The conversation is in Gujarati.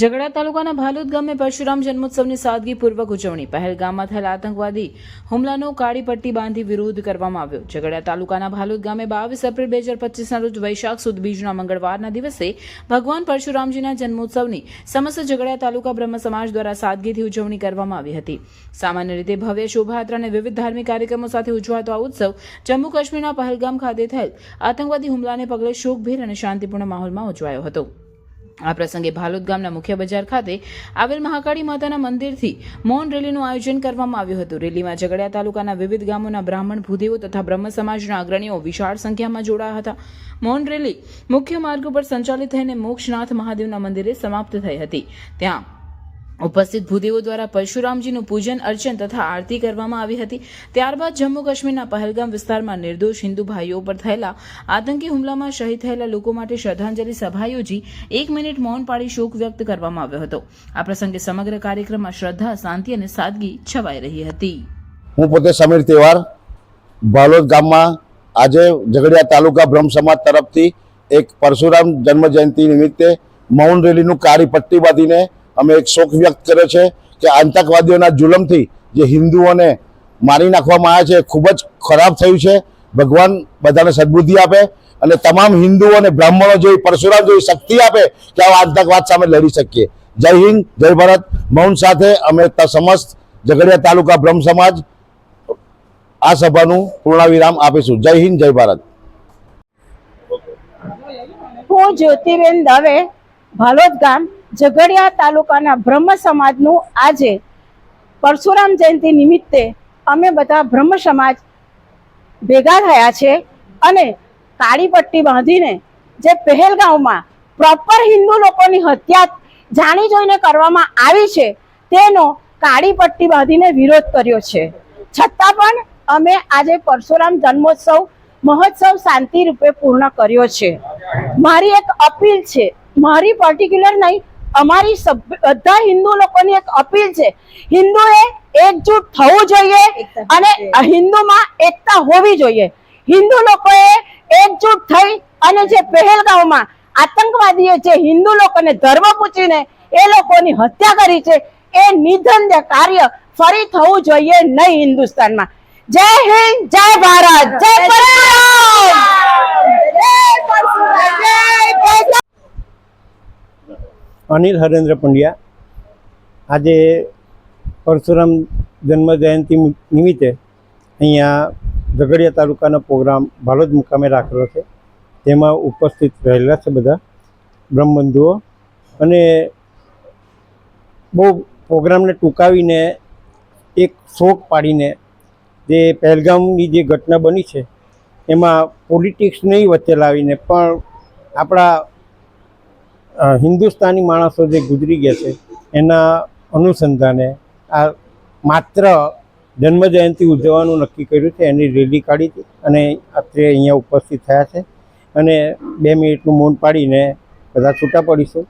ઝઘડા તાલુકાના ભાલુદ ગામે પરશુરામ જન્મોત્સવની સાદગીપૂર્વક ઉજવણી. પહેલગામમાં થયેલા આતંકવાદી હુમલાનો કાળી પટ્ટી બાંધી વિરોધ કરવામાં આવ્યો. ઝઘડા તાલુકાના ભાલુદ ગામે બાવીસ એપ્રિલ બે હજાર પચીસના રોજ વૈશાખ સુદ બીજના મંગળવારના દિવસે ભગવાન પરશુરામજીના જન્મોત્સવની સમસ્ત ઝઘડા તાલુકા બ્રહ્મ સમાજ દ્વારા સાદગીથી ઉજવણી કરવામાં આવી હતી. સામાન્ય રીતે ભવ્ય શોભાયાત્રા અને વિવિધ ધાર્મિક કાર્યક્રમો સાથે ઉજવાતો આ ઉત્સવ જમ્મુ કાશ્મીરના પહેલગામ ખાતે થયેલ આતંકવાદી હુમલાને પગલે શોકભેર અને શાંતિપૂર્ણ માહોલમાં ઉજવાયો હતો. આ પ્રસંગે ભાલોદ ગામના મુખ્ય બજાર ખાતે આવેલ મહાકાળી માતાના મંદિરથી મૌન રેલીનું આયોજન કરવામાં આવ્યું હતું. રેલીમાં ઝઘડિયા તાલુકાના વિવિધ ગામોના બ્રાહ્મણ ભૂદેવો તથા બ્રહ્મ સમાજના અગ્રણીઓ વિશાળ સંખ્યામાં જોડાયા હતા. મૌન રેલી મુખ્ય માર્ગ ઉપર સંચાલિત થઈને મોક્ષનાથ મહાદેવના મંદિરે સમાપ્ત થઈ હતી. ત્યાં ઉપસ્થિત ભૂદેવો દ્વારા પરશુરામજીનું પૂજન, અર્ચન તથા આરતી કરવામાં આવી હતી. ત્યારબાદ જમ્મુ કાશ્મીરના પહેલગામ વિસ્તારમાં નિર્દોષ હિન્દુ ભાઈઓ પર થયેલા આતંકી હુમલામાં શહીદ થયેલા લોકો માટે શ્રદ્ધાંજલિ સભા યોજી એક મિનિટ મૌન પાળી શોક વ્યક્ત કરવામાં આવ્યો હતો. આ પ્રસંગે સમગ્ર કાર્યક્રમમાં શ્રદ્ધા, શાંતિ અને સાદગી છવાઈ રહી હતી. હું પોતે સમીર તહેવાર ભાલોદ ગામમાં આજે ઝઘડિયા તાલુકા બ્રહ્મ સમાજ તરફથી એક પરશુરામ જન્મ જયંતિ નિમિત્તે મૌન રેલીનું કાળી પટ્ટી બાંધીને અમે એક શોક વ્યક્ત કર્યો છે કે આતંકવાદીઓના જુલમથી જે હિન્દુઓને મારી નાખવામાં આવ્યા છે ખૂબ જ ખરાબ થયું છે. ભગવાન બધાને સદબુદ્ધિ આપે અને તમામ હિન્દુઓ અને બ્રાહ્મણો જેવી પરશુરામ જેવી શક્તિ આપે કે આ આતંકવાદ સામે લડી શકીએ. જય હિન્દ, જય ભારત. મૌન સાથે અમે સમસ્ત ઝઘડિયા તાલુકા બ્રહ્મ સમાજ આ સભાનું પૂર્ણવિરામ આપીશું. જય હિન્દ, જય ભારત. હું જ્યોતિબેન દવે, ભાલોદ ગામ ઝઘડિયા તાલુકાના બ્રહ્મ સમાજનું આજે પરશુરામ જયંતિ નિમિત્તે અમે બધા બ્રહ્મ સમાજ ભેગા થયા છે અને કાળી પટ્ટી બાંધીને જે પહેલગાંવમાં પ્રોપર હિન્દુ લોકોની હત્યા જાણી જોઈને કરવામાં આવી છે, તેનો કાળી પટ્ટી બાંધીને વિરોધ કર્યો છે. છતાં પણ અમે આજે પરશુરામ જન્મોત્સવ, મહોત્સવ શાંતિ રૂપે પૂર્ણ કર્યો છે. મારી એક અપીલ છે, મારી પર્ટિક્યુલર નહીં અમારી બધા હિન્દુ લોકોની એક અપીલ છે. હિન્દુએ એકજૂટ થવું જોઈએ અને હિન્દુમાં એકતા હોવી જોઈએ. હિન્દુ લોકોએ એકજૂટ થઈ અને જે પહેલગાંવમાં આતંકવાદીઓ જે હિન્દુ લોકોને ધર્મ પૂછીને એ લોકોની હત્યા કરી છે એ નિધન કાર્ય ફરી થવું જોઈએ નહીં હિન્દુસ્તાનમાં. જય હિન્દ જય ભારત જય પરશુરામ જય પરશુરામ જય પરશુરામ અનિલ હરેન્દ્ર પંડ્યા. આજે પરશુરામ જન્મ જયંતિ નિમિત્તે અહીંયા ઝઘડિયા તાલુકાનો પ્રોગ્રામ ભાલોદ મુકામે રાખેલો છે. તેમાં ઉપસ્થિત રહેલા છે બધા બ્રહ્મબંધુઓ. અને બહુ પ્રોગ્રામને ટૂંકાવીને એક શોક પાડીને જે પહેલગામની જે ઘટના બની છે, એમાં પોલિટિક્સ નહીં વચ્ચે લાવીને પણ આપણા હિન્દુસ્તાની માણસો જે ગુજરી ગયા છે, એના અનુસંધાને આ માત્ર જન્મજયંતિ ઉજવવાનું નક્કી કર્યું છે, એની રેલી કાઢી હતી અને અત્રે અહીંયા ઉપસ્થિત થયા છે. અને બે મિનિટનું મૌન પાડીને બધા છૂટા પડીશું.